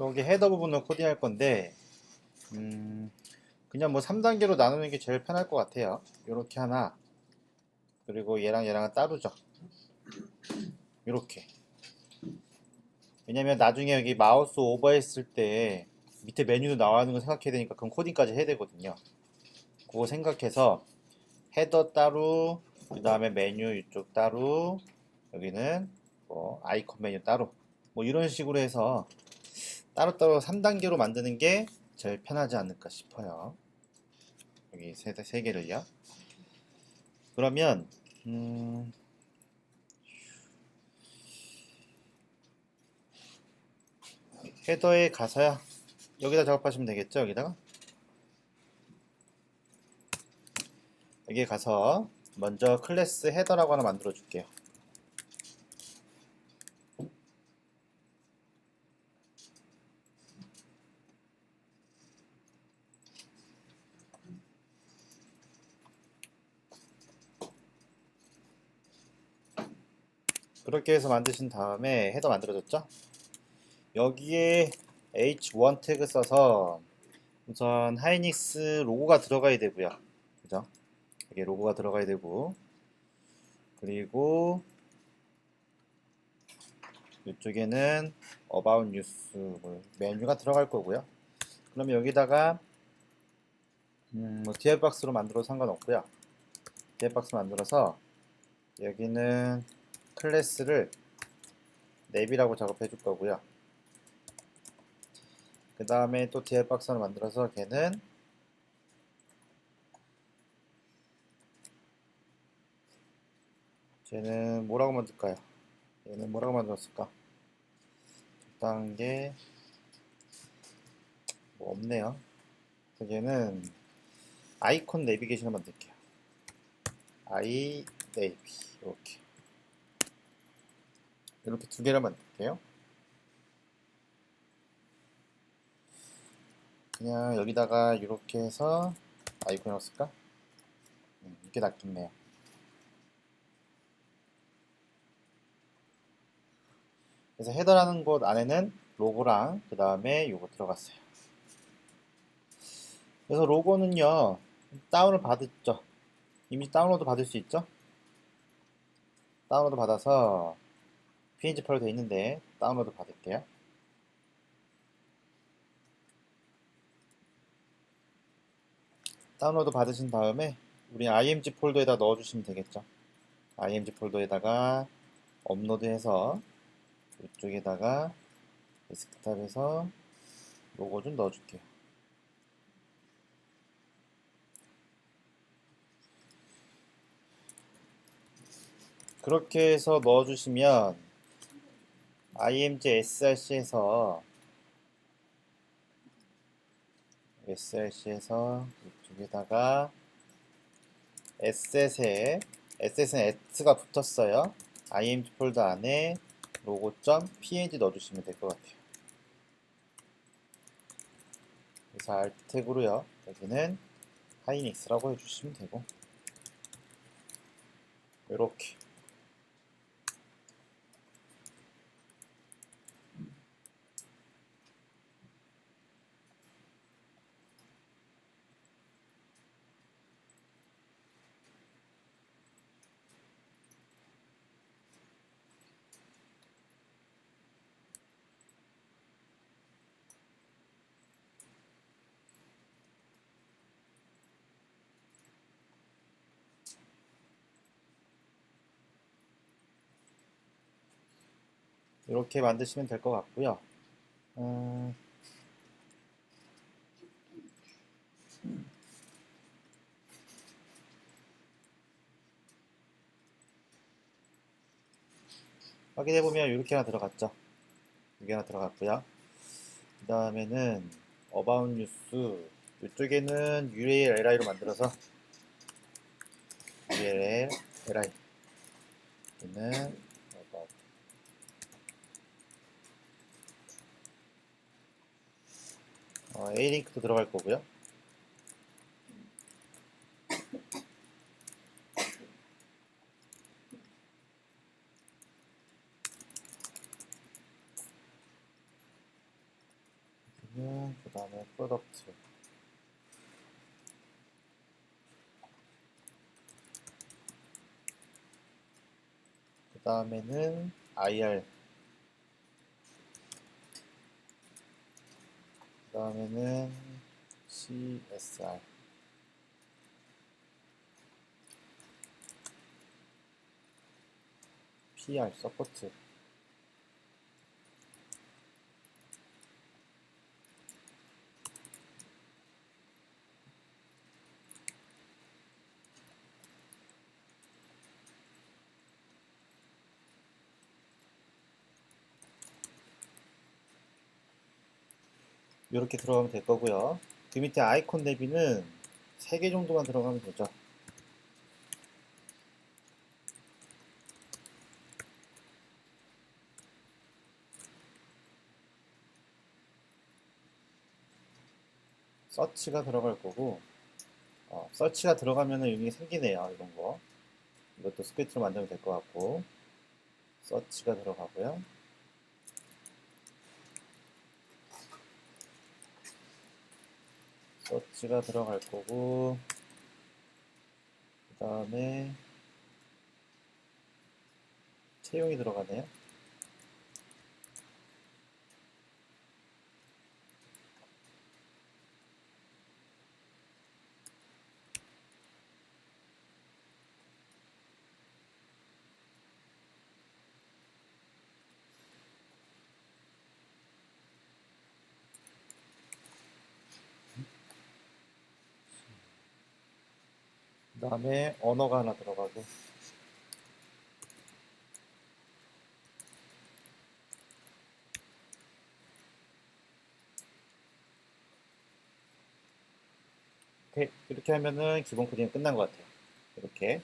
여기 헤더 부분을 코딩할 건데 음, 그냥 뭐 3단계로 나누는 게 제일 편할 것 같아요. 이렇게 하나 그리고 얘랑 얘랑은 따로죠. 이렇게 왜냐면 나중에 여기 마우스 오버했을 때 밑에 메뉴도 나와있는 거 생각해야 되니까 그럼 코딩까지 해야 되거든요. 그거 생각해서 헤더 따로 그 다음에 메뉴 이쪽 따로 여기는 뭐 아이콘 메뉴 따로 뭐 이런 식으로 해서 따로따로 3단계로 만드는 게 제일 편하지 않을까 싶어요. 여기 세, 세 개를요. 그러면 음, 헤더에 가서야 여기다 작업하시면 되겠죠? 여기다가 여기에 가서 먼저 클래스 헤더라고 하나 만들어 줄게요. 그렇게 해서 만드신 다음에 헤더 만들어졌죠? 여기에 h1 태그 써서 우선 하이닉스 로고가 들어가야 되고요. 그죠? 여기 로고가 들어가야 되고 그리고 이쪽에는 news 뭐 메뉴가 들어갈 거고요. 그러면 여기다가 음, 뭐 디얼박스로 만들어도 상관없고요. 디얼박스 만들어서 여기는 클래스를 랩이라고 작업해 줄 거고요. 그 다음에 또 디얼박스를 만들어서 걔는 쟤는 뭐라고 만들까요? 얘는 뭐라고 만들었을까? 적당한 뭐 없네요. 얘는 아이콘 내비게이션을 만들게요. 아이 네이비 이렇게 이렇게 두 개를 만들게요. 그냥 여기다가 이렇게 해서 아이콘 넣었을까? 음, 이게 낫겠네요. 그래서 헤더라는 곳 안에는 로고랑 그 다음에 요거 들어갔어요. 그래서 로고는요 다운을 받았죠. 이미 다운로드 받을 수 있죠. 다운로드 받아서 png 파일로 되어 있는데 다운로드 받을게요. 다운로드 받으신 다음에 우리 img 폴더에다 넣어주시면 되겠죠. img 폴더에다가 업로드해서 이쪽에다가 데스크탑에서 로고 좀 넣어줄게요. 그렇게 해서 넣어주시면 img src에서 src에서 이쪽에다가 asset에 asset은 s가 붙었어요. img 폴더 안에 로고.png 넣어주시면 될 것 같아요. 그래서 태그로요. 여기는 하이닉스라고 해주시면 되고 이렇게 이렇게 만드시면 될 것 같고요. 음, 확인해 보면 이렇게 하나 들어갔죠. 이게 하나 들어갔고요. 그 다음에는 어바웃 뉴스 이쪽에는 URL LI로 만들어서 URL LI 여기는 어, A링크도 들어갈 거고요. 그 다음에 프로덕트 그 다음에는 IR 다음에는 CSR PR 서포트 이렇게 들어가면 될 거고요. 그 밑에 아이콘 대비는 3개 정도만 들어가면 되죠. 서치가 들어갈 거고 어, 서치가 들어가면은 이게 생기네요. 이런 거. 이것도 스크립트로 만들면 될 것 같고 서치가 들어가고요. 서치가 들어갈 거고 그 다음에 채용이 들어가네요. 그 다음에 언어가 하나 들어가고. 이렇게 하면은 기본 코딩이 끝난 것 같아요. 이렇게